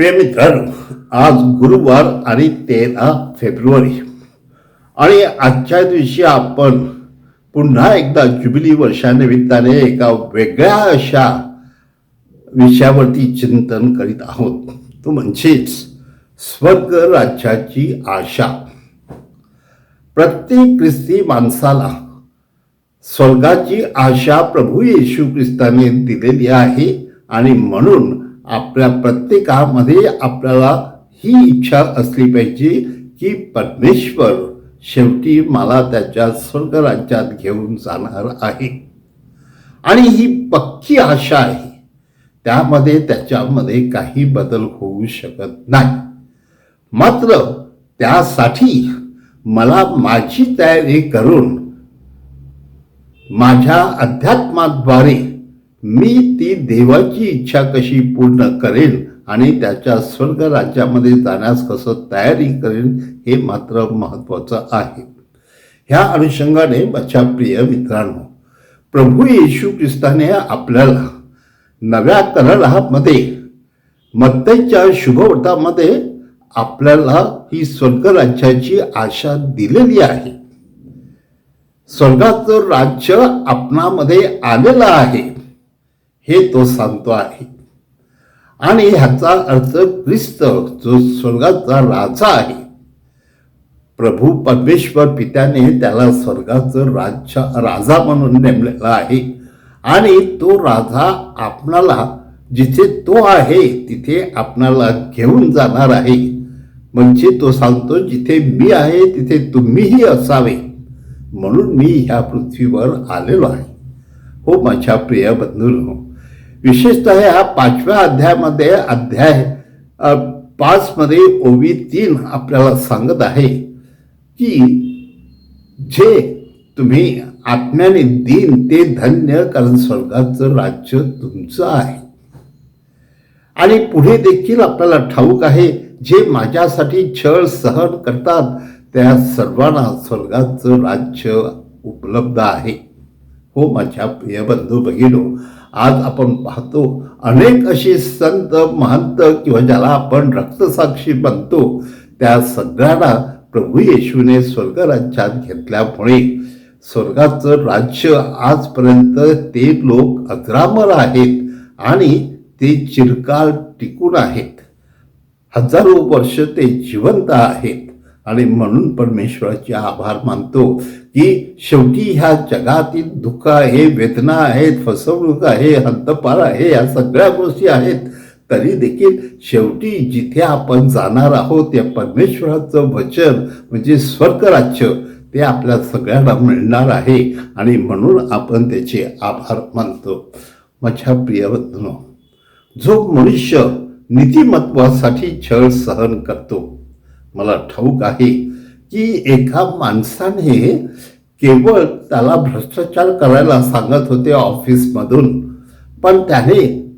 प्रेमित्रांनो आज गुरुवार आणि तेरा फेब्रुवारी. आणि आजच्या दिवशी आपण पुन्हा एकदा जुबिली वर्षानिमित्ताने एका वेगळ्या अशा विषयावरती चिंतन करीत आहोत. तो म्हणजेच स्वर्ग राज्याची आशा. प्रत्येक ख्रिस्ती माणसाला स्वर्गाची आशा प्रभू येशू ख्रिस्ताने दिलेली आहे आणि म्हणून आपल्या प्रत्येकामध्ये आपल्याला ही इच्छा असली पाहिजे की परमेश्वर शेवटी मला त्याच्या स्वर्ग राज्यात घेऊन जाणार आहे. आणि ही पक्की आशा आहे. त्यामध्ये त्याच्यामध्ये काही बदल होऊ शकत नाही. मात्र त्यासाठी मला माझी तयारी करून माझ्या अध्यात्माद्वारे मी ती देवाची इच्छा कशी पूर्ण करेन आणि त्याच्या स्वर्ग राज्यामध्ये जाण्यास कसं तयारी करेन हे मात्र महत्त्वाचं आहे. ह्या अनुषंगाने माझ्या प्रिय मित्रांनो प्रभू येशू ख्रिस्ताने आपल्याला नव्या करारामध्ये मत्तेच्या शुभवृत्तामध्ये आपल्याला ही स्वर्ग राज्याची आशा दिलेली आहे. स्वर्गाचं राज्य आपणामध्ये आलेलं आहे. हे तो सांगतो आहे. आणि ह्याचा अर्थ ख्रिस्त जो स्वर्गाचा राजा आहे. प्रभू परमेश्वर पित्याने त्याला स्वर्गाचं राज्य राजा म्हणून नेमलेला आहे. आणि तो राजा आपणाला जिथे तो आहे तिथे आपणाला घेऊन जाणार आहे. म्हणजे तो सांगतो जिथे मी आहे तिथे तुम्हीही असावे. म्हणून मी ह्या पृथ्वीवर आलेलो आहे. हो माझ्या प्रिय बंधूंनो विशेषतः ह्या पाचव्या अध्यायामध्ये अध्याय पाचमध्ये ओवी तीन आपल्याला सांगत आहे की जे तुम्ही आत्म्याने दिन ते धन्य कारण स्वर्गाचं राज्य तुमचं आहे. आणि पुढे देखील आपल्याला ठाऊक आहे जे माझ्यासाठी छळ सहन करतात त्या सर्वांना स्वर्गाचं राज्य उपलब्ध आहे. हो माझ्या प्रिय बंधू भगिनो आज आपण पाहतो अनेक असे संत महंत किंवा ज्याला आपण रक्तसाक्षी म्हणतो त्या सगळ्यांना प्रभू येशूने स्वर्ग राज्यात घेतल्यामुळे स्वर्गाचं राज्य आजपर्यंत ते लोक अजरामर आहेत आणि ते चिरकाल टिकून आहेत. हजारो वर्ष ते जिवंत आहेत. आणि म्हणून परमेश्वराचे आभार मानतो की शेवटी ह्या जगातील दुःख आहे वेदना आहेत फसवणूक आहे हद्दपार आहे या सगळ्या गोष्टी आहेत तरी देखील शेवटी जिथे आपण जाणार आहोत या परमेश्वराचं वचन म्हणजे स्वर्गराज्य ते आपल्या सगळ्यांना मिळणार आहे. आणि म्हणून आपण त्याचे आभार मानतो. माझ्या प्रिय जो मनुष्य नीतिमत्वासाठी छळ सहन करतो मला ठाऊक आहे की एका माणसाने केवळ त्याला भ्रष्टाचार करायला सांगत होते ऑफिसमधून. पण त्याने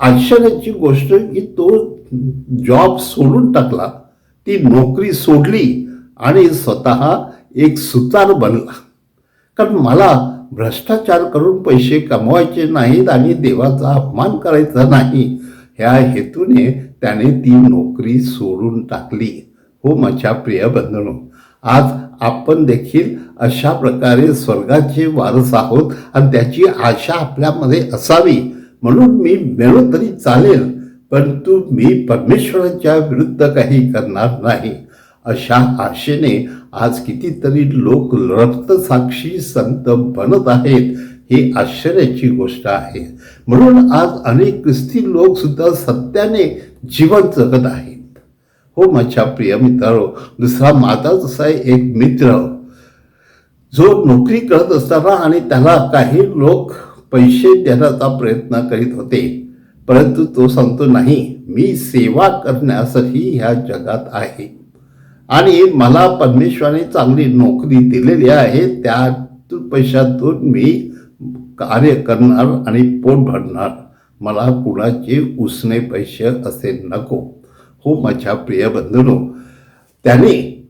आश्चर्याची गोष्ट की तो जॉब सोडून टाकला. ती नोकरी सोडली आणि स्वतः एक सुतार बनला. कारण मला भ्रष्टाचार करून पैसे कमवायचे नाहीत आणि देवाचा अपमान करायचा नाही. ह्या हेतूने त्याने ती नोकरी सोडून टाकली. हो माझ्या प्रिय बंधनो आज आपण देखील अशा प्रकारे स्वर्गाचे वारस आहोत आणि त्याची आशा आपल्यामध्ये असावी. म्हणून मी मिळो तरी चालेल परंतु मी परमेश्वराच्या विरुद्ध काही करणार नाही. अशा आशेने आज कितीतरी लोक रक्तसाक्षी संत बनत आहेत ही आश्चर्याची गोष्ट आहे. म्हणून आज अनेक ख्रिस्ती लोकसुद्धा सत्याने जीवन जगत आहेत. हो माझ्या प्रिय मित्रांनो दुसरा माझाच असा एक मित्र जो नोकरी करत असताना आणि त्याला काही लोक पैसे देण्याचा प्रयत्न करीत होते परंतु तो सांगतो नाही मी सेवा करण्यासाठी ह्या जगात आहे आणि मला परमेश्वराने चांगली नोकरी दिलेली आहे त्या पैशातून मी कार्य करणार आणि पोट भरणार. मला कुणाचे उसने पैसे असे नको. हो माझ्या प्रिय बंधूनो त्याने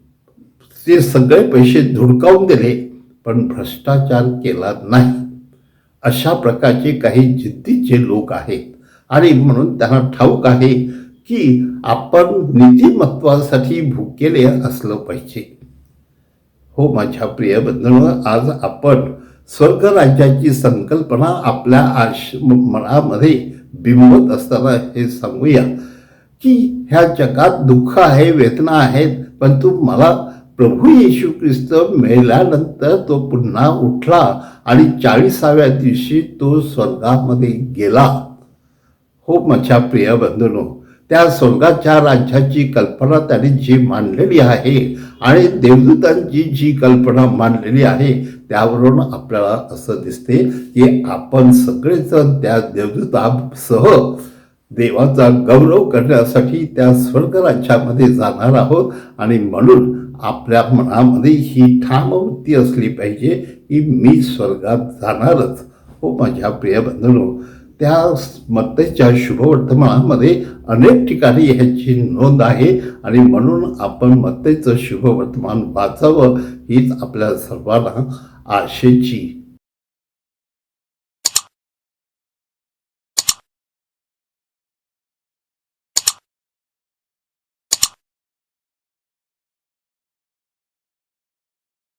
ते सगळे पैसे धुडकावून दिले पण भ्रष्टाचार केला नाही. अशा प्रकारचे काही जिद्दीचे लोक आहेत. आणि म्हणून त्यांना ठाऊक आहे की आपण नीतिमत्वासाठी भुकेले असलं पाहिजे. हो माझ्या प्रिय बंधूंनो आज आपण स्वर्गराज्याची संकल्पना आपल्या आश मनामध्ये बिंबत असताना हे सांगूया. की ह्या जगात दुःख आहे वेदना आहेत परंतु मला प्रभू येशू ख्रिस्त मेल्यानंतर तो पुन्हा उठला आणि चाळीसाव्या दिवशी तो स्वर्गामध्ये गेला. हो माझ्या प्रिय बंधूंनो त्या स्वर्गाच्या राज्याची कल्पना त्याने जी मांडलेली आहे आणि देवदूतांची जी कल्पना मांडलेली आहे त्यावरून आपल्याला असं दिसते की आपण सगळेजण त्या देवदूतासह देवाचा गौरव करण्यासाठी त्या स्वर्ग राज्यामध्ये जाणार आहोत आणि म्हणून आपल्या मनामध्ये ही ठाम वृत्ती असली पाहिजे की मी स्वर्गात जाणारच. हो माझ्या प्रिय बंधनो त्या मत्तेच्या शुभवर्तमानामध्ये अनेक ठिकाणी ह्याची नोंद आहे आणि म्हणून आपण मत्तेचं शुभवर्तमान वाचावं हीच आपल्या सर्वांना आशेची